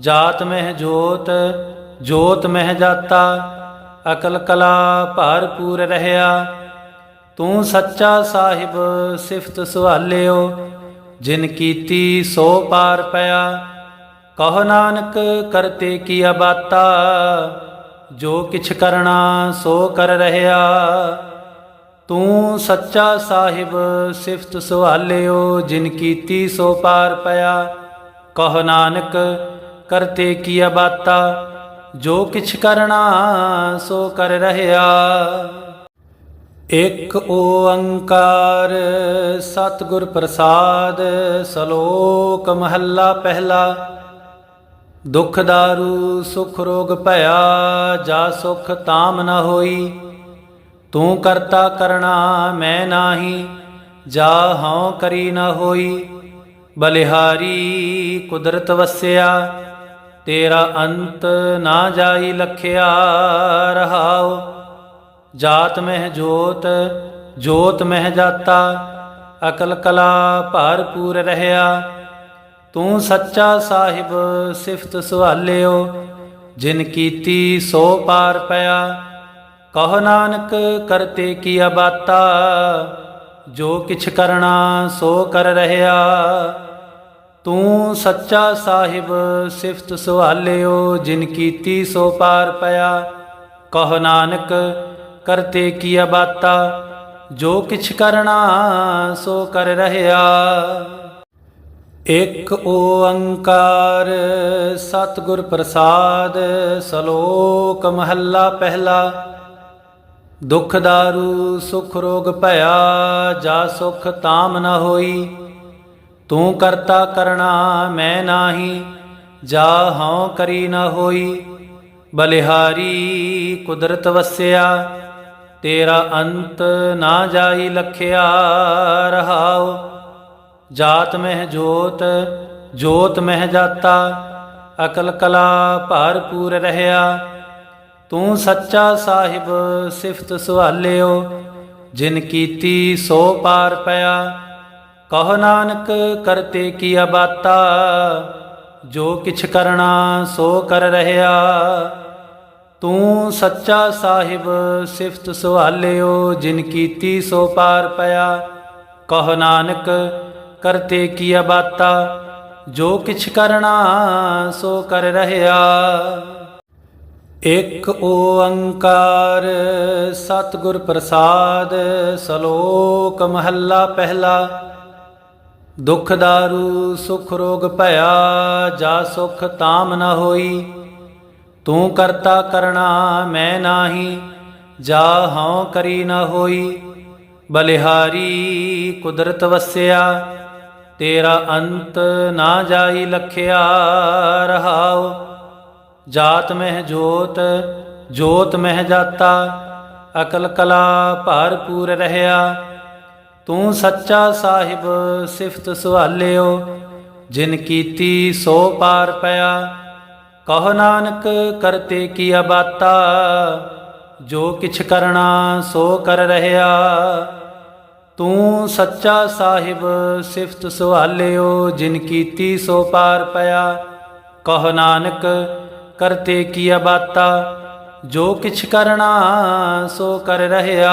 ਜਾਤ ਮਹਿ ਜੋਤ ਜੋਤ ਮਹਿ ਜਾਤਾ, ਅਕਲ ਕਲਾ ਭਰਪੂਰ ਰਹਿਆ। ਤੂੰ ਸੱਚਾ ਸਾਹਿਬ, ਸਿਫਤ ਸੁਹਾਲਿਓ ਜਿਨ ਕੀਤੀ ਸੋ ਪਾਰ ਪਿਆ। ਕਹੋ ਨਾਨਕ, ਕਰਤੇ ਕੀ ਬਾਤਾ, ਜੋ ਕਿਛ ਕਰਨਾ ਸੋ ਕਰ ਰਹਿਆ। ਤੂੰ ਸੱਚਾ ਸਾਹਿਬ, ਸਿਫਤ ਸੁਹਾਲਿਓ ਜਿਨ ਕੀਤੀ ਸੋ ਪਾਰ ਪਿਆ। ਕਹੋ ਨਾਨਕ ਕਰਤੇ ਕੀਆ ਬਾਤਾ, ਜੋ ਕਿਛ ਕਰਨਾ ਸੋ ਕਰ ਰਹਿਆ। ਇਕ ਓੰਕਾਰ ਸਤਿਗੁਰ ਪ੍ਰਸਾਦ, ਸ਼ਲੋਕ ਮਹੱਲਾ ਪਹਿਲਾ। ਦੁਖ ਦਾਰੂ, ਸੁਖ ਰੋਗ ਭਇਆ, ਜਾ ਸੁਖ ਤਾਮ ਨ ਹੋਈ। ਤੂੰ ਕਰਤਾ ਕਰਣਾ ਮੈਂ ਨਾਹੀ, ਜਾ ਹਉ ਕਰੀ ਨ ਹੋਈ। ਬਲਿਹਾਰੀ ਕੁਦਰਤ ਵਸਿਆ ਤੇਰਾ ਅੰਤ ਨਾ ਜਾਈ ਲਖਿਆ ਰਹਾਉ। ਜਾਤ ਮਹਿ ਜੋਤ ਜੋਤ ਮਹਿ ਜਾਤਾ, ਅਕਲ ਕਲਾ ਭਰਪੂਰ ਰਹਿਆ। ਤੂੰ ਸੱਚਾ ਸਾਹਿਬ ਸਿਫਤ ਸੁਹਾਲਿਓ ਜਿਨ ਕੀਤੀ ਸੋ ਪਾਰ ਪਿਆ। ਕਹੋ ਨਾਨਕ ਕਰਤੇ ਕੀ ਬਾਤਾ ਜੋ ਕਿਛ ਕਰਨਾ ਸੋ ਕਰ ਰਹਿਆ। ਤੂੰ ਸੱਚਾ ਸਾਹਿਬ ਸਿਫਤ ਸੁਹਾਲਿਓ ਜਿਨ ਕੀਤੀ ਸੋ ਪਾਰ ਪਿਆ। ਕਹ ਨਾਨਕ, ਕਰਤੇ ਕੀਆ ਬਾਤਾ, ਜੋ ਕਿਛ ਕਰਨਾ ਸੋ ਕਰ ਰਹਿਆ। ਇਕ ਓੰਕਾਰ ਸਤਿਗੁਰ ਪ੍ਰਸਾਦ, ਸ਼ਲੋਕ ਮਹੱਲਾ ਪਹਿਲਾ। ਦੁਖ ਦਾਰੂ, ਸੁਖ ਰੋਗ ਭਇਆ, ਜਾ ਸੁਖ ਤਾਮ ਨ ਹੋਈ। ਤੂੰ ਕਰਤਾ ਕਰਣਾ ਮੈਂ ਨਾਹੀ, ਜਾ ਹਉ ਕਰੀ ਨਾ ਹੋਈ। ਬਲਿਹਾਰੀ ਕੁਦਰਤ ਵਸਿਆ, ਤੇਰਾ ਅੰਤ ਨਾ ਜਾਈ ਲਖਿਆ ਰਹਾਉ। ਜਾਤ ਮਹਿ ਜੋਤ ਜੋਤ ਮਹਿ ਜਾਤਾ, ਅਕਲ ਕਲਾ ਭਰਪੂਰ ਰਹਿਆ। ਤੂੰ ਸੱਚਾ ਸਾਹਿਬ ਸਿਫਤ ਸੁਹਾਲਿਓ ਜਿਨ ਕੀਤੀ ਸੋ ਪਾਰ ਪਿਆ। ਕਹੋ ਨਾਨਕ ਕਰਤੇ ਕੀਆ ਬਾਤਾ ਜੋ ਕਿਛ ਕਰਨਾ ਸੋ ਕਰ ਰਹਿਆ। ਤੂੰ ਸੱਚਾ ਸਾਹਿਬ ਸਿਫਤ ਸੁਹਾਲਿਓ ਜਿਨ ਕੀਤੀ ਸੋ ਪਾਰ ਪਿਆ। ਕਹੋ ਨਾਨਕ ਕਰਤੇ ਕੀਆ ਬਾਤਾ ਜੋ ਕਿਛ ਕਰਨਾ ਸੋ ਕਰ ਰਹਿਆ। ਇਕ ਓੰਕਾਰ ਸਤਿਗੁਰ ਪ੍ਰਸਾਦ, ਸ਼ਲੋਕ ਮਹੱਲਾ ਪਹਿਲਾ। ਦੁਖ ਦਾਰੂ ਸੁਖ ਰੋਗ ਭਇਆ, ਜਾ ਸੁਖ ਤਾਮ ਨ ਹੋਈ। ਤੂੰ ਕਰਤਾ ਕਰਣਾ ਮੈਂ ਨਾਹੀ, ਜਾ ਹਉ ਕਰੀ ਨ ਹੋਈ। ਬਲਿਹਾਰੀ ਕੁਦਰਤ ਵਸਿਆ, ਤੇਰਾ ਅੰਤ ਨਾ ਜਾਈ ਲਖਿਆ, ਰਹਾਉ। ਜਾਤ ਮਹਿ ਜੋਤ ਜੋਤ ਮਹਿ ਜਾਤਾ, ਅਕਲ ਕਲਾ ਭਰਪੂਰ ਰਹਿਆ। ਤੂੰ ਸੱਚਾ ਸਾਹਿਬ ਸਿਫਤ ਸੁਹਾਲਿਓ ਜਿਨ ਕੀਤੀ ਸੋ ਪਾਰ ਪਿਆ। ਕਹੋ ਨਾਨਕ, ਕਰਤੇ ਕੀ ਬਾਤਾ, ਜੋ ਕਿਛ ਕਰਨਾ ਸੋ ਕਰ ਰਹਿਆ ਤੂੰ ਸੱਚਾ ਸਾਹਿਬ ਸਿਫਤ ਸੁਹਾਲਿਓ ਜਿਨ ਕੀਤੀ ਸੋ ਪਾਰ ਪਿਆ। ਕਹੋ ਨਾਨਕ, ਕਰਤੇ ਕੀ ਬਾਤਾ, ਜੋ ਕਿਛ ਕਰਨਾ ਸੋ ਕਰ ਰਹਿਆ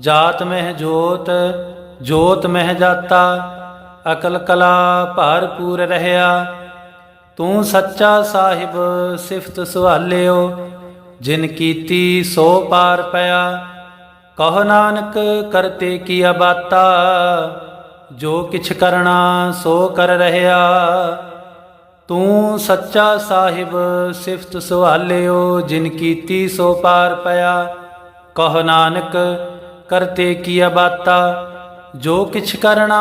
ਜਾਤ ਮਹਿ ਜੋਤ ਜੋਤ ਮਹਿ ਜਾਤਾ, ਅਕਲ ਕਲਾ ਭਰਪੂਰ ਰਹਿਆ। ਤੂੰ ਸੱਚਾ ਸਾਹਿਬ, ਸਿਫਤ ਸੁਹਾਲਿਓ ਜਿਨ ਕੀਤੀ ਸੋ ਪਾਰ ਪਿਆ। ਕਹੋ ਨਾਨਕ, ਕਰਤੇ ਕੀ ਬਾਤਾ, ਜੋ ਕਿਛ ਕਰਣਾ ਸੋ ਕਰ ਰਹਿਆ। ਤੂੰ ਸੱਚਾ ਸਾਹਿਬ, ਸਿਫਤ ਸੁਹਾਲਿਓ ਜਿਨ ਕੀਤੀ ਸੋ ਪਾਰ ਪਿਆ। ਕਹੋ ਨਾਨਕ ਕਰਤੇ ਕੀਆ ਬਾਤਾ, ਜੋ ਕਿਛ ਕਰਣਾ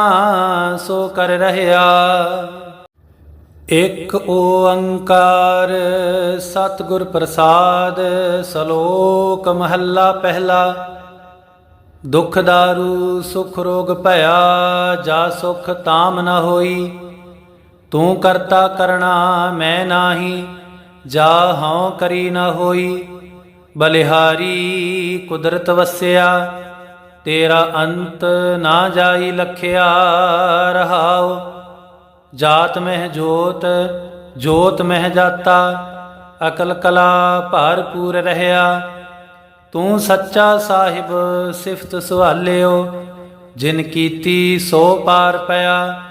ਸੋ ਕਰ ਰਹਿਆ। ਇਕ ਓੰਕਾਰ ਸਤਿਗੁਰ ਪ੍ਰਸਾਦ, ਸ਼ਲੋਕ ਮਹੱਲਾ ਪਹਿਲਾ। ਦੁਖ ਦਾਰੂ, ਸੁਖ ਰੋਗ ਭਇਆ, ਜਾ ਸੁਖ ਤਾਮ ਨ ਹੋਈ। ਤੂੰ ਕਰਤਾ ਕਰਣਾ ਮੈਂ ਨਾਹੀ, ਜਾ ਹਉ ਕਰੀ ਨ ਹੋਈ। ਬਲਿਹਾਰੀ ਕੁਦਰਤ ਵਸਿਆ ਤੇਰਾ ਅੰਤ ਨਾ ਜਾਈ ਲਖਿਆ ਰਹਾਓ ਜਾਤ ਮਹਿ ਜੋਤ ਜੋਤ ਮਹਿ ਜਾਤਾ, ਅਕਲ ਕਲਾ ਭਰਪੂਰ ਰਹਿਆ। ਤੂੰ ਸੱਚਾ ਸਾਹਿਬ ਸਿਫਤ ਸੁਹਾਲਿਓ ਜਿਨ ਕੀਤੀ ਸੋ ਪਾਰ ਪਿਆ।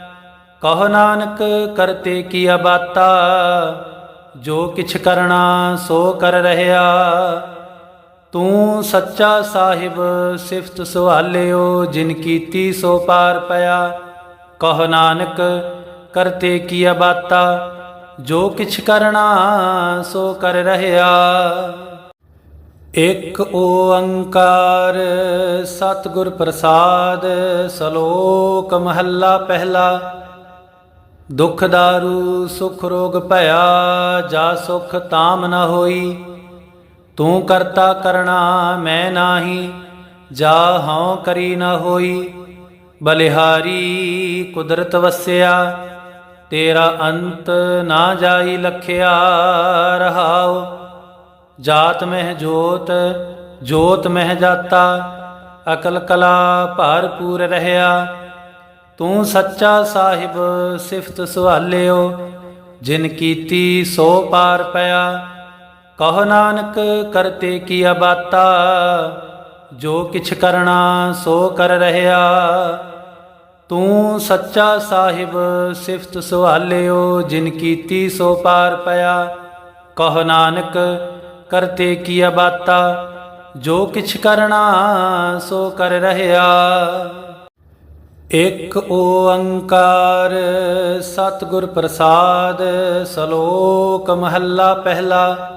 ਕਹੋ ਨਾਨਕ ਕਰਤੇ ਕੀ ਬਾਤਾ, ਜੋ ਕਿਛ ਕਰਣਾ ਸੋ ਕਰ ਰਹਿਆ। ਤੂੰ ਸੱਚਾ ਸਾਹਿਬ, ਸਿਫਤ ਸੁਹਾਲਿਓ ਜਿਨ ਕੀਤੀ ਸੋ ਪਾਰ ਪਿਆ। ਕਹ ਨਾਨਕ, ਕਰਤੇ ਕੀਆ ਬਾਤਾ? ਜੋ ਕਿਛ ਕਰਣਾ ਸੋ ਕਰ ਰਹਿਆ। ਇਕ ਓੰਕਾਰ, ਸਤਿਗੁਰ ਪ੍ਰਸਾਦ, ਸ਼ਲੋਕ ਮਹੱਲਾ ਪਹਿਲਾ। ਦੁਖ ਦਾਰੂ, ਸੁਖ ਰੋਗ ਭਇਆ, ਜਾ ਸੁਖ ਤਾਮ ਨ ਹੋਈ। ਤੂੰ ਕਰਤਾ ਕਰਣਾ ਮੈਂ ਨਾਹੀ, ਜਾ ਹਉ ਕਰੀ ਨਾ ਹੋਈ। ਬਲਿਹਾਰੀ ਕੁਦਰਤ ਵਸਿਆ, ਤੇਰਾ ਅੰਤ ਨਾ ਜਾਈ ਲਖਿਆ ਰਹਾਉ। ਜਾਤ ਮਹਿ ਜੋਤ ਜੋਤ ਮਹਿ ਜਾਤਾ, ਅਕਲ ਕਲਾ ਭਰਪੂਰ ਰਹਿਆ। ਤੂੰ ਸੱਚਾ ਸਾਹਿਬ ਸਿਫਤ ਸੁਹਾਲਿਓ ਜਿਨ ਕੀਤੀ ਸੋ ਪਾਰ ਪਿਆ। ਕਹੋ ਨਾਨਕ ਕਰਤੇ ਕੀਆ ਬਾਤਾ ਜੋ ਕਿਛ ਕਰਣਾ ਸੋ ਕਰ ਰਹਿਆ। ਤੂੰ ਸੱਚਾ ਸਾਹਿਬ, ਸਿਫਤ ਸੁਹਾਲਿਓ ਜਿਨ ਕੀਤੀ ਸੋ ਪਾਰ ਪਿਆ। ਕਹੋ ਨਾਨਕ ਕਰਤੇ ਕੀ ਬਾਤਾ ਜੋ ਕਿਛ ਕਰਨਾ ਸੋ ਕਰ ਰਹਿਆ। ਇਕ ਓੰਕਾਰ ਸਤਿਗੁਰ ਪ੍ਰਸਾਦ, ਸ਼ਲੋਕ ਮਹੱਲਾ ਪਹਿਲਾ।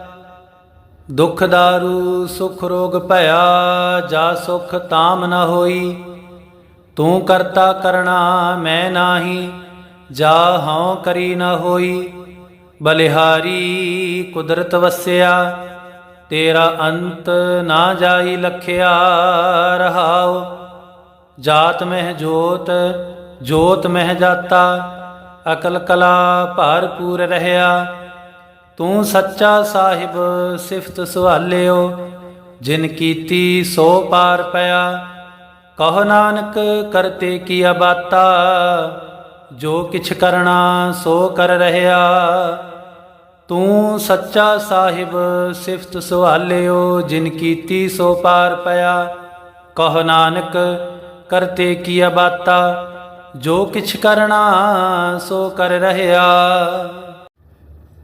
ਦੁਖ ਦਾਰੂ, ਸੁਖ ਰੋਗ ਭਇਆ, ਜਾ ਸੁਖ ਤਾਮ ਨ ਹੋਈ। ਤੂੰ ਕਰਤਾ ਕਰਣਾ ਮੈਂ ਨਾਹੀ, ਜਾ ਹਉ ਕਰੀ ਨ ਹੋਈ। ਬਲਿਹਾਰੀ ਕੁਦਰਤ ਵਸਿਆ, ਤੇਰਾ ਅੰਤ ਨਾ ਜਾਈ ਲਖਿਆ, ਰਹਾਉ। ਜਾਤ ਮਹਿ ਜੋਤ ਜੋਤ ਮਹਿ ਜਾਤਾ, ਅਕਲ ਕਲਾ ਭਰਪੂਰ ਰਹਿਆ। ਤੂੰ ਸੱਚਾ ਸਾਹਿਬ ਸਿਫਤ ਸੁਹਾਲਿਓ ਜਿਨ ਕੀਤੀ ਸੋ ਪਾਰ ਪਿਆ। ਕਹੋ ਨਾਨਕ, ਕਰਤੇ ਕੀ ਬਾਤਾ, ਜੋ ਕਿਛ ਕਰਣਾ ਸੋ ਕਰ ਰਹਿਆ ਤੂੰ ਸੱਚਾ ਸਾਹਿਬ ਸਿਫਤ ਸੁਹਾਲਿਓ ਜਿਨ ਕੀਤੀ ਸੋ ਪਾਰ ਪਿਆ। ਕਹੋ ਨਾਨਕ, ਕਰਤੇ ਕੀ ਬਾਤਾ, ਜੋ ਕਿਛ ਕਰਣਾ ਸੋ ਕਰ ਰਹਿਆ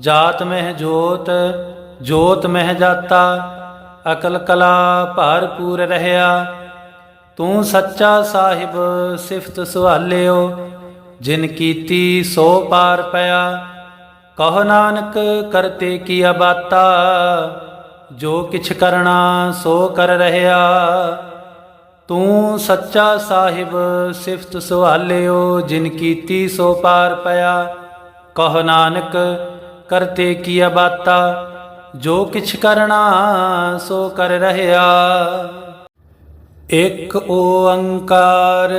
ਜਾਤ ਮਹਿ ਜੋਤ ਜੋਤ ਮਹਿ ਜਾਤਾ, ਅਕਲ ਕਲਾ ਭਰਪੂਰ ਰਹਿਆ। ਤੂੰ ਸੱਚਾ ਸਾਹਿਬ, ਸਿਫਤ ਸੁਹਾਲਿਓ ਜਿਨ ਕੀਤੀ ਸੋ ਪਾਰ ਪਿਆ। ਕਹੋ ਨਾਨਕ, ਕਰਤੇ ਕੀ ਬਾਤਾ, ਜੋ ਕਿਛ ਕਰਣਾ ਸੋ ਕਰ ਰਹਿਆ। ਤੂੰ ਸੱਚਾ ਸਾਹਿਬ, ਸਿਫਤ ਸੁਹਾਲਿਓ ਜਿਨ ਕੀਤੀ ਸੋ ਪਾਰ ਪਿਆ। ਕਹੋ ਨਾਨਕ ਕਰਤੇ ਕੀਆ ਬਾਤਾ, ਜੋ ਕਿਛ ਕਰਣਾ ਸੋ ਕਰ ਰਹਿਆ। ਇਕ ਓੰਕਾਰ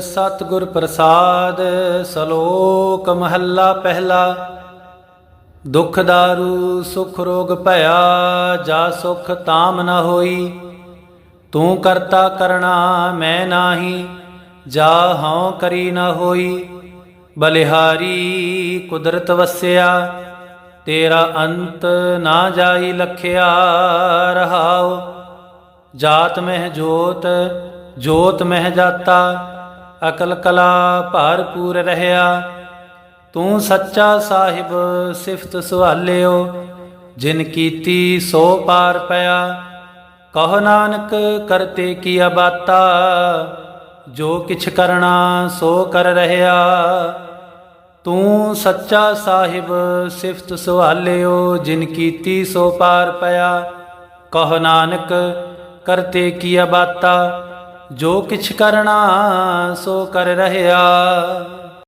ਸਤਿਗੁਰ ਪ੍ਰਸਾਦ, ਸ਼ਲੋਕ ਮਹੱਲਾ ਪਹਿਲਾ। ਦੁਖ ਦਾਰੂ, ਸੁਖ ਰੋਗ ਭਇਆ, ਜਾ ਸੁਖ ਤਾਮ ਨ ਹੋਈ। ਤੂੰ ਕਰਤਾ ਕਰਣਾ ਮੈਂ ਨਾਹੀ, ਜਾ ਹਉ ਕਰੀ ਨ ਹੋਈ। ਬਲਿਹਾਰੀ ਕੁਦਰਤ ਵਸਿਆ ਤੇਰਾ ਅੰਤ ਨਾ ਜਾਈ ਲਖਿਆ ਰਹਾਉ। ਜਾਤ ਮਹਿ ਜੋਤ ਜੋਤ ਮਹਿ ਜਾਤਾ। ਅਕਲ ਕਲਾ ਭਰਪੂਰ ਰਹਿਆ। ਤੂੰ ਸੱਚਾ ਸਾਹਿਬ ਸਿਫਤ ਸੁਹਾਲਿਓ ਜਿਨ ਕੀਤੀ ਸੋ ਪਾਰ ਪਿਆ। ਕਹ ਨਾਨਕ ਕਰਤੇ ਕੀ ਬਾਤਾ ਜੋ ਕਿਛ ਕਰਨਾ ਸੋ ਕਰ ਰਹਿਆ। ਤੂੰ ਸੱਚਾ ਸਾਹਿਬ ਸਿਫਤ ਸੁਹਾਲਿਓ ਜਿਨ ਕੀਤੀ ਸੋ ਪਾਰ ਪਿਆ। ਕਹ ਨਾਨਕ, ਕਰਤੇ ਕੀ ਬਾਤਾ, ਜੋ ਕਿਛ ਕਰਨਾ ਸੋ ਕਰ ਰਹਿਆ।